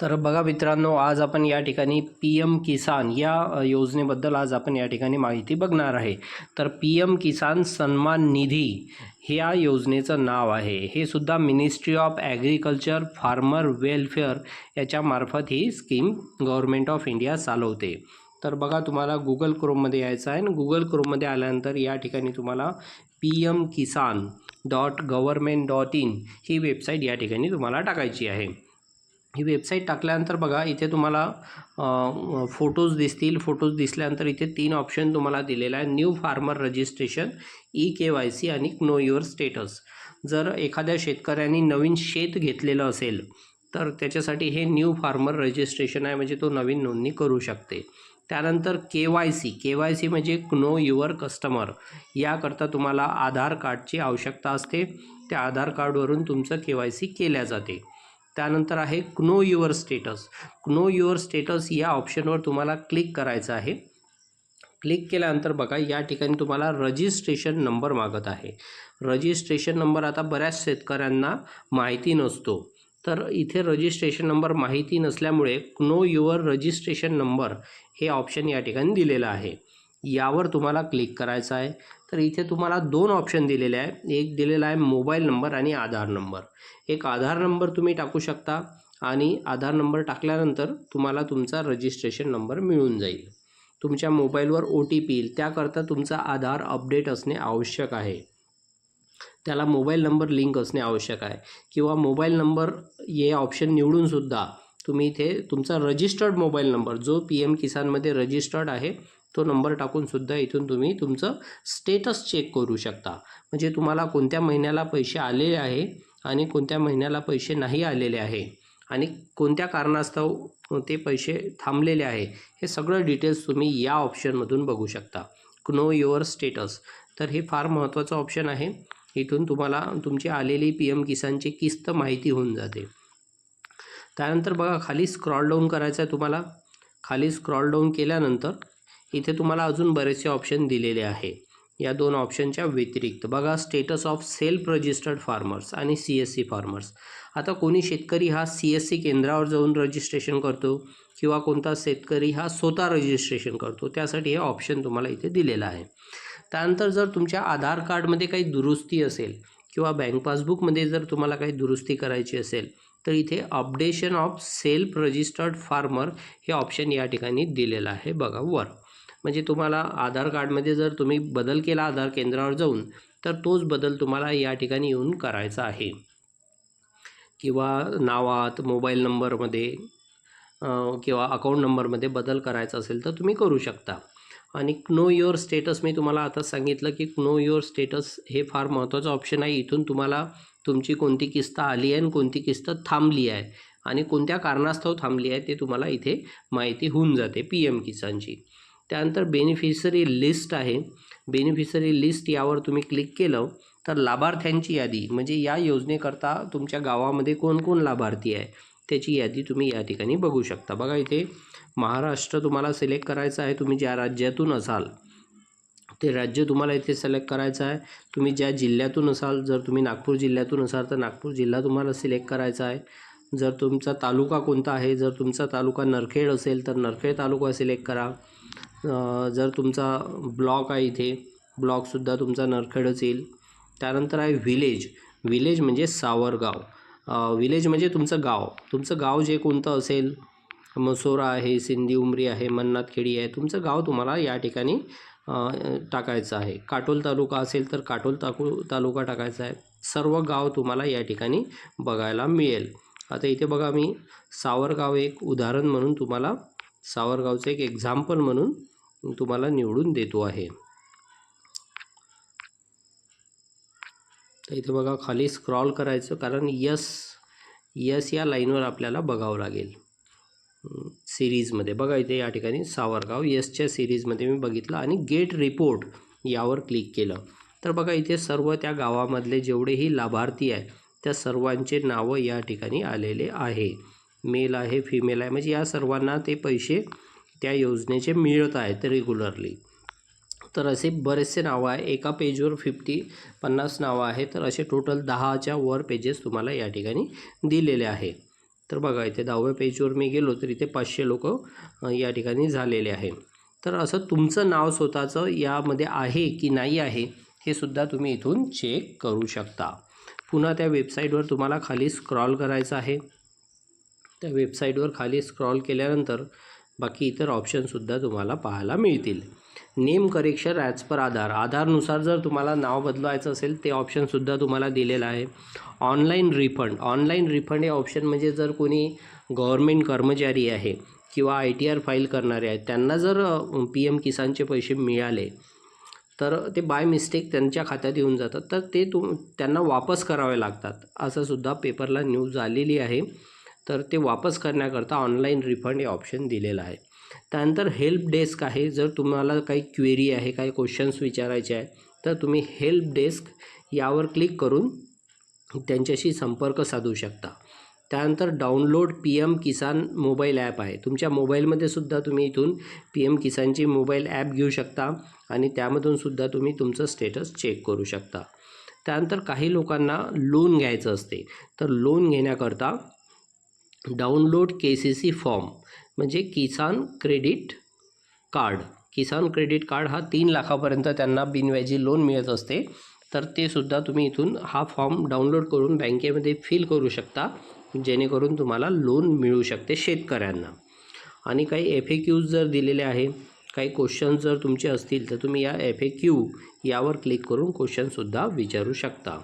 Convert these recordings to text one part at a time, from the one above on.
तर बघा मित्रांनो आज आपण या ठिकाणी पी एम किसान या योजनेबद्दल आज आपण या ठिकाणी माहिती बघणार आहे. तर पी एम किसान सन्मान निधी ह्या योजनेचं नाव आहे. हे सुद्धा ministry of agriculture farmer welfare याच्यामार्फत ही स्कीम गव्हर्मेंट ऑफ इंडिया चालवते. तर बघा तुम्हाला गुगल क्रोममध्ये यायचं आहे. आणि गुगल क्रोममध्ये आल्यानंतर या ठिकाणी तुम्हाला P M Kisan dot government dot in he website या ठिकाणी तुम्हाला टाकायची आहे. ही वेबसाईट टाकल्यानंतर बघा इथे तुम्हाला फोटोज दिसतील. फोटोज दिसल्यानंतर इथे तीन ऑप्शन तुम्हाला दिलेला आहे. New farmer registration E K Y C आणि नो युअर स्टेटस जर एखाद्या शेतकऱ्यांनी नवीन शेत घेतलेलं असेल तर त्याच्यासाठी हे न्यू फार्मर रजिस्ट्रेशन आहे म्हणजे तो नवीन नोंदणी करू शकते. त्यानंतर K Y C. K Y C म्हणजे नो युअर कस्टमर याकरता तुम्हाला आधार कार्डची आवश्यकता असते. त्या आधार कार्डवरून तुमचं के वाय सी केल्या जाते. त्यानंतर आहे know your status know your status या ऑप्शनवर तुम्हाला क्लिक करायचं आहे. क्लिक केल्यानंतर बघा या ठिकाणी तुम्हाला रजिस्ट्रेशन नंबर मागत आहे. रजिस्ट्रेशन नंबर आता बऱ्याच शेतकऱ्यांना माहिती नसतो. तर इथे रजिस्ट्रेशन नंबर माहिती नसल्यामुळे नो युअर रजिस्ट्रेशन नंबर हे ऑप्शन या ठिकाणी दिलेलं आहे. यावर तुम्हाला क्लिक करायचं आहे. तर इथे तुम्हाला दोन ऑप्शन दिलेले आहे. एक दिलेला आहे मोबाईल नंबर आणि आधार नंबर एक आधार नंबर तुम्ही टाकू शकता आणि आधार नंबर टाकल्यानंतर तुम्हाला तुमचा रजिस्ट्रेशन नंबर मिळून जाईल. तुमच्या मोबाईलवर ओ टी पी येईल. त्याकरता तुमचा आधार अपडेट असणे आवश्यक आहे. त्याला मोबाईल नंबर लिंक असणे आवश्यक आहे. किंवा मोबाईल नंबर हे ऑप्शन निवडूनसुद्धा तुम्ही इथे तुमचा रजिस्टर्ड मोबाईल नंबर जो पी एम किसानमध्ये रजिस्टर्ड आहे तो नंबर टाकूनसुद्धा इथून तुम्ही तुमचं स्टेटस चेक करू शकता. म्हणजे तुम्हाला कोणत्या महिन्याला पैसे आलेले आहे आणि कोणत्या महिन्याला पैसे नाही आलेले आहे आणि कोणत्या कारणास्तव ते पैसे थांबलेले आहे हे सगळं डिटेल्स तुम्ही या ऑप्शनमधून बघू शकता. नो युअर स्टेटस तर हे फार महत्त्वाचं ऑप्शन आहे. इथून तुम्हाला तुमची आलेली पी एम किसानची किस्त माहिती होऊन जाते. त्यानंतर बघा खाली स्क्रॉल डाऊन करायचं आहे तुम्हाला. खाली स्क्रॉल डाऊन केल्यानंतर इथे तुम्हाला अजून बरेचसे ऑप्शन दिलेले आहे. या दोन ऑप्शनच्या व्यतिरिक्त बघा status of self registered farmers आणि सी एस सी फार्मर्स आता कोणी शेतकरी हा सी एस सी केंद्रावर जाऊन रजिस्ट्रेशन करतो किंवा कोणता शेतकरी हा स्वतः रजिस्ट्रेशन करतो त्यासाठी हे ऑप्शन तुम्हाला इथे दिलेलं आहे. त्यानंतर जर तुमच्या आधार कार्डमध्ये काही दुरुस्ती असेल किंवा बँक पासबुकमध्ये जर तुम्हाला काही दुरुस्ती करायची असेल तर इथे updation of self registered farmer हे ऑप्शन या ठिकाणी दिलेलं आहे बघा वर. म्हणजे तुम्हाला आधार कार्डमध्ये जर तुम्ही बदल केला आधार केंद्रावर जाऊन तर तोच बदल तुम्हाला या ठिकाणी येऊन करायचा आहे. किंवा नावात मोबाईल नंबरमध्ये किंवा अकाउंट नंबरमध्ये बदल करायचा असेल तर तुम्ही करू शकता. आणि नो युअर स्टेटस मी तुम्हाला आता सांगितलं की नो युअर स्टेटस हे फार महत्त्वाचं ऑप्शन आहे. इथून तुम्हाला तुमची कोणती किस्त आली आहे आणि कोणती किस्त थांबली आहे आणि कोणत्या कारणास्तव थांबली आहे ते तुम्हाला इथे माहिती होऊन जाते पी एम किसानची. त्यानंतर बेनिफिशरी लिस्ट आहे. बेनिफिशरी लिस्ट यावर तुम्ही क्लिक केलं तर लाभार्थ्यांची यादी म्हणजे या योजनेकरता तुमच्या गावामध्ये कोण कोण लाभार्थी आहे त्याची यादी तुम्ही या ठिकाणी बघू शकता. बघा इथे महाराष्ट्र तुम्हाला सिलेक्ट करायचं आहे तुम्ही ज्या राज्यातून असाल ते राज्य तुम्हाला इथे सिलेक्ट करायचं आहे. तुम्ही ज्या जिल्ह्यातून असाल जर तुम्ही नागपूर जिल्ह्यातून असाल तर नागपूर जिल्हा तुम्हाला सिलेक्ट करायचा आहे. जर तुमचा तालुका कोणता आहे जर तुमचा तालुका नरखेड असेल तर नरखेड तालुका सिलेक्ट करा. जर तुमचा ब्लॉक आहे इथे ब्लॉकसुद्धा तुमचा नरखेडच येईल. त्यानंतर आहे व्हिलेज व्हिलेज म्हणजे सावरगाव. विलेज व्हिलेज म्हणजे तुमचं गाव. तुमचं गाव जे कोणतं असेल मसोरा आहे सिंधी उमरी आहे मन्नाथखेडी आहे तुमचं गाव तुम्हाला या ठिकाणी टाकायचं आहे. काटोल तालुका असेल तर काटोल ताकू तालुका टाकायचा आहे. सर्व गाव तुम्हाला या ठिकाणी बघायला मिळेल. आता इथे बघा मी सावरगाव एक उदाहरण म्हणून तुम्हाला सावरगावचं एक एक्झाम्पल म्हणून तुम्हाला निवडून देतो आहे. तर इथे बघा खाली स्क्रॉल करायचं कारण यस यस या लाईनवर आपल्याला बघावं लागेल. सिरीजमध्ये बघा इथे या ठिकाणी सावरगाव यसच्या सिरीजमध्ये मी बघितलं आणि गेट रिपोर्ट यावर क्लिक केलं. तर बघा इथे सर्व त्या गावामधले जेवढेही लाभार्थी आहे त्या सर्वांचे नावं या ठिकाणी आलेले आहे. मेल आहे फिमेल आहे म्हणजे या सर्वांना ते पैसे त्या योजनेचे मिळत आहेत रेग्युलरली तर असे बरेचसे नावं आहे. एका पेजवर फिफ्टी पन्नास नावं आहे तर असे टोटल दहाच्या वर पेजेस तुम्हाला या ठिकाणी दिलेले आहे. तर बघा इथे दहाव्या पेजवर मी गेलो तर इथे पाचशे लोक या ठिकाणी झालेले आहे. तर असं तुमचं नाव स्वतःचं यामध्ये आहे की नाही आहे हे सुद्धा तुम्ही इथून चेक करू शकता. पुन्हा त्या वेबसाईटवर तुम्हाला खाली स्क्रॉल करायचं आहे. त्या वेबसाईटवर खाली स्क्रॉल केल्यानंतर बाकी इतर ऑप्शनसुद्धा तुम्हाला पाहायला मिळतील. Name correction as per Aadhaar. आधारनुसार जर तुम्हाला नाव बदलवायचं असेल ते ऑप्शनसुद्धा तुम्हाला दिलेलं आहे. Online refund. ऑनलाईन रिफंड हे ऑप्शन म्हणजे जर कोणी गव्हर्मेंट कर्मचारी आहे किंवा आय टी आर फाईल करणारे आहेत त्यांना जर पी एम किसानचे पैसे मिळाले तर ते बाय मिस्टेक त्यांच्या खात्यात येऊन जातात. तर ते तुम त्यांना वापस करावे लागतात. असं सुद्धा पेपरला न्यूज आलेली आहे. तर ते वापस करण्याकरता ऑनलाईन रिफंड हे ऑप्शन दिलेलं आहे. त्यानंतर हेल्प डेस्क आहे. जर तुम्हाला काही क्वेरी आहे काही क्वेश्चन्स विचारायचे आहे तर तुम्ही हेल्प डेस्क यावर क्लिक करून त्यांच्याशी संपर्क साधू शकता. त्यानंतर download P M Kisan mobile app आहे. तुमच्या मोबाईलमध्ये सुद्धा तुम्ही इथून पी एम किसानची मोबाईल ॲप घेऊ शकता आणि त्यामधून सुद्धा तुम्ही तुमचं स्टेटस चेक करू शकता. त्यानंतर काही लोकांना लोन घ्यायचं असते. तर लोन घेण्याकरता download K C C form म्हणजे Kisan credit card. Kisan credit card हा तीन लाखापर्यंत त्यांना बिनव्याजी लोन मिळत असते. तर ते सुद्धा तुम्ही इथून हा फॉर्म डाउनलोड करून बँकेमध्ये फिल करू शकता जेणेकरून तुम्हाला लोन मिळू शकते शेतकऱ्यांना. आणि काही एफ ए क्यूज जर दिलेले आहे काही क्वेश्चन्स जर तुमचे असतील तर तुम्ही या एफ ए क्यू यावर क्लिक करून क्वेश्चनसुद्धा विचारू शकता.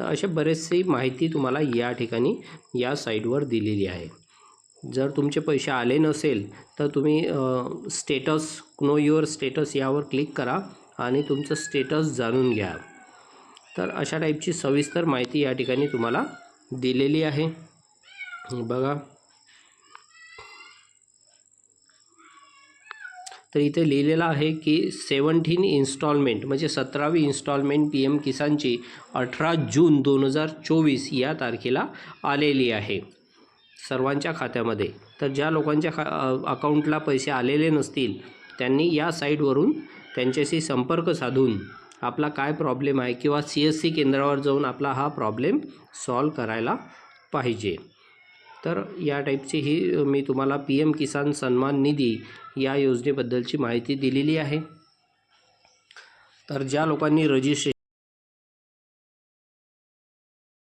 तर असे बरेचसे माहिती तुम्हाला या ठिकाणी या साईटवर दिलेली आहे. जर तुमचे पैसे आले नसेल तर तुम्ही स्टेटस नो युअर स्टेटस यावर क्लिक करा आणि तुमचं स्टेटस जाणून घ्या. तर अशा टाईपची सविस्तर माहिती या ठिकाणी तुम्हाला दिलेली आहे. बघा. तर इथे लिहिलेलं आहे की सेवन्टीन इन्स्टॉलमेंट म्हणजे सतरावी इन्स्टॉलमेंट पी एम किसानची अठरा जून दोन हजार चोवीस या तारखेला आलेली आहे सर्वांच्या खात्यामध्ये. तर ज्या लोकांच्या खा अकाउंटला पैसे आलेले नसतील त्यांनी या साईटवरून त्यांच्याशी संपर्क साधून आपला काय प्रॉब्लेम आहे किंवा सी एस सी केंद्रावर जाऊन आपला हा प्रॉब्लेम सॉल्व करायला पाहिजे. तर या टाईपची ही मी तुम्हाला पी एम किसान सन्मान निधी या योजनेबद्दलची माहिती दिलेली आहे. तर ज्या लोकांनी रजिस्ट्रे